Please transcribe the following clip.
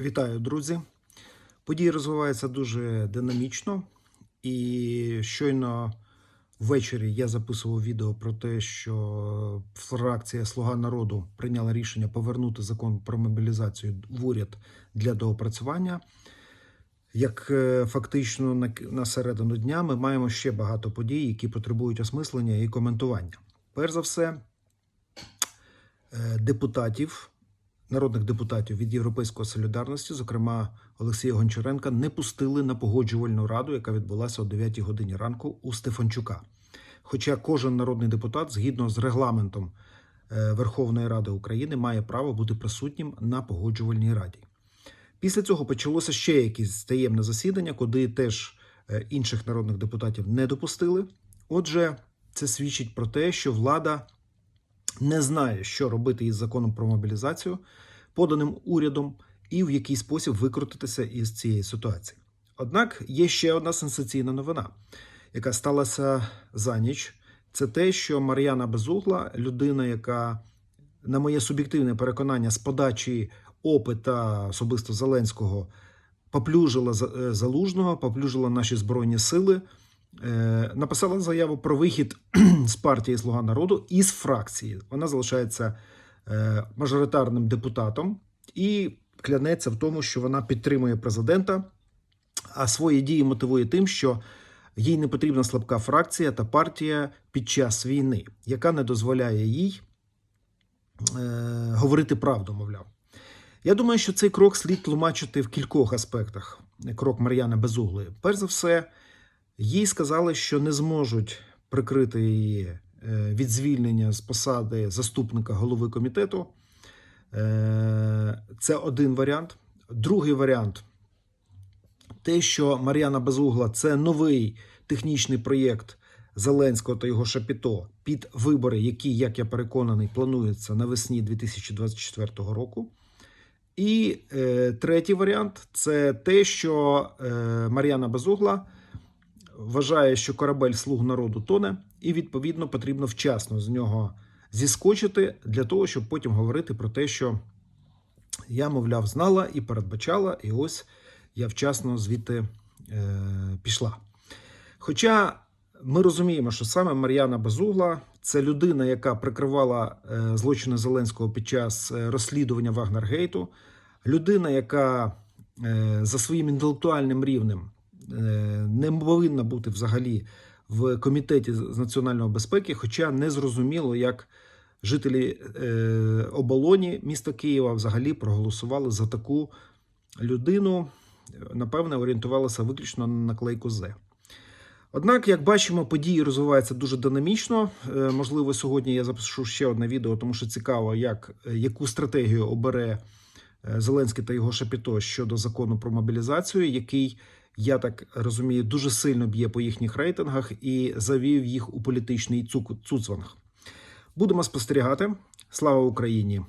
Вітаю, друзі. Події розвиваються дуже динамічно, і щойно ввечері я записував відео про те, що фракція Слуга народу прийняла рішення повернути закон про мобілізацію в уряд для доопрацювання. Як е, фактично на, середину дня ми маємо ще багато подій, які потребують осмислення і коментування. Перш за все, е, депутатів, народних депутатів від Європейської солідарності, зокрема Олексія Гончаренка, не пустили на погоджувальну раду, яка відбулася о 9 годині ранку у Стефанчука. Хоча кожен народний депутат, згідно з регламентом е, Верховної Ради України, має право бути присутнім на погоджувальній раді. Після цього почалося ще якесь таємне засідання, куди теж е, інших народних депутатів не допустили. Отже, це свідчить про те, що влада не знає, що робити із законом про мобілізацію, поданим урядом, і в який спосіб викрутитися із цієї ситуації. Однак є ще одна сенсаційна новина, яка сталася за ніч. Це те, що Мар'яна Безугла, людина, яка, на моє суб'єктивне переконання, з подачі опита особисто Зеленського поплюжила е, залужного, поплюжила наші збройні сили. Е, Написала заяву про вихід з партії Слуга народу із фракції. Вона залишається е, мажоритарним депутатом і клянеться в тому, що вона підтримує президента, а свої дії мотивує тим, що їй не потрібна слабка фракція та партія під час війни, яка не дозволяє їй е, говорити правду, мовляв. Я думаю, що цей крок слід тлумачити в кількох аспектах. Крок Мар'яни Безуглої. Перш за все, їй сказали, що не зможуть прикрити її е, від звільнення з посади заступника голови комітету. Е, Це один варіант. Другий варіант те, що Мар'яна Безугла це новий технічний проєкт Зеленського та його Шапіто під вибори, які, як я переконаний, плануються навесні 2024 року. І е, третій варіант це те, що е, Мар'яна Безугла вважає, що корабель слуг народу тоне, і відповідно потрібно вчасно з нього зіскочити для того, щоб потім говорити про те, що я, мовляв, знала і передбачала, і ось я вчасно звідти е, пішла. Хоча ми розуміємо, що саме Мар'яна Безугла це людина, яка прикривала е, злочини Зеленського під час е, розслідування Вагнергейту, людина, яка е, за своїм інтелектуальним рівнем не повинна бути взагалі в комітеті з національної безпеки, хоча не зрозуміло, як жителі е, оболоні міста Києва взагалі проголосували за таку людину. Напевне, орієнтувалися виключно на наклейку З. Однак, як бачимо, події розвиваються дуже динамічно. Е, Можливо, сьогодні я запишу ще одне відео, тому що цікаво, як, е, яку стратегію обере е, Зеленський та його Шапіто щодо закону про мобілізацію, який, я так розумію, дуже сильно б'є по їхніх рейтингах і завів їх у політичний цуцванг. Будемо спостерігати. Слава Україні!